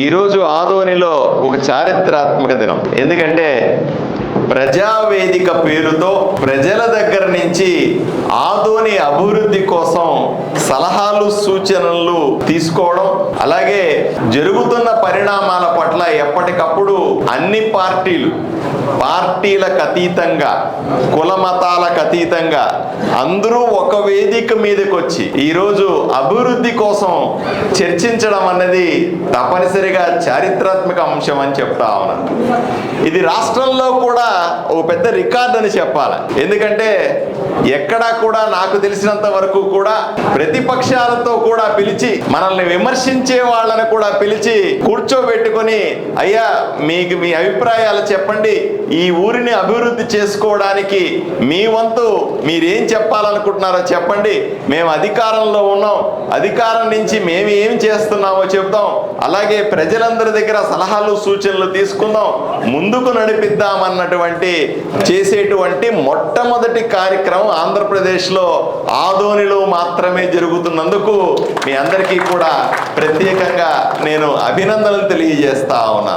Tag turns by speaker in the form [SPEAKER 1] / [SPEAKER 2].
[SPEAKER 1] ఈరోజు ఆదోనిలో ఒక చారిత్రాత్మక దినం. ఎందుకంటే ప్రజావేదిక పేరుతో ప్రజల దగ్గర నుంచి ఆదోని అభివృద్ధి కోసం సలహాలు సూచనలు తీసుకోవడం అలాగే జరుగుతున్న పరిణామాల పట్ల ఎప్పటికప్పుడు అన్ని పార్టీలు పార్టీలకు అతీతంగా కుల మతాలకు అతీతంగా అందరూ ఒక వేదిక మీదకి వచ్చి ఈరోజు అభివృద్ధి కోసం చర్చించడం అన్నది తప్పనిసరిగా చారిత్రాత్మక అంశం అని చెప్తా ఉన్నాను ఇది రాష్ట్రంలో కూడా ఒక పెద్ద రికార్డ్ అని చెప్పాలి. ఎందుకంటే ఎక్కడా కూడా నాకు తెలిసినంత వరకు కూడా ప్రతిపక్షాలతో కూడా పిలిచి మనల్ని విమర్శించే వాళ్ళని కూడా పిలిచి కూర్చోబెట్టుకొని అయ్యా మీకు మీ అభిప్రాయాలు చెప్పండి. ఈ ఊరిని అభివృద్ధి చేసుకోవడానికి మీ వంతు మీరేం చెప్పాలనుకుంటున్నారో చెప్పండి. మేము అధికారంలో ఉన్నాం. అధికారం నుంచి మేము ఏం చేస్తున్నామో చెప్తాం అలాగే ప్రజలందరి దగ్గర సలహాలు సూచనలు తీసుకుందాం. ముందుకు నడిపిద్దామన్నటువంటి చేసేటువంటి మొట్టమొదటి కార్యక్రమం ఆంధ్రప్రదేశ్లో ఆదోనిలో మాత్రమే జరుగుతున్నందుకు మీ అందరికీ కూడా ప్రత్యేకంగా నేను అభినందనలు తెలియజేస్తా ఉన్నాను.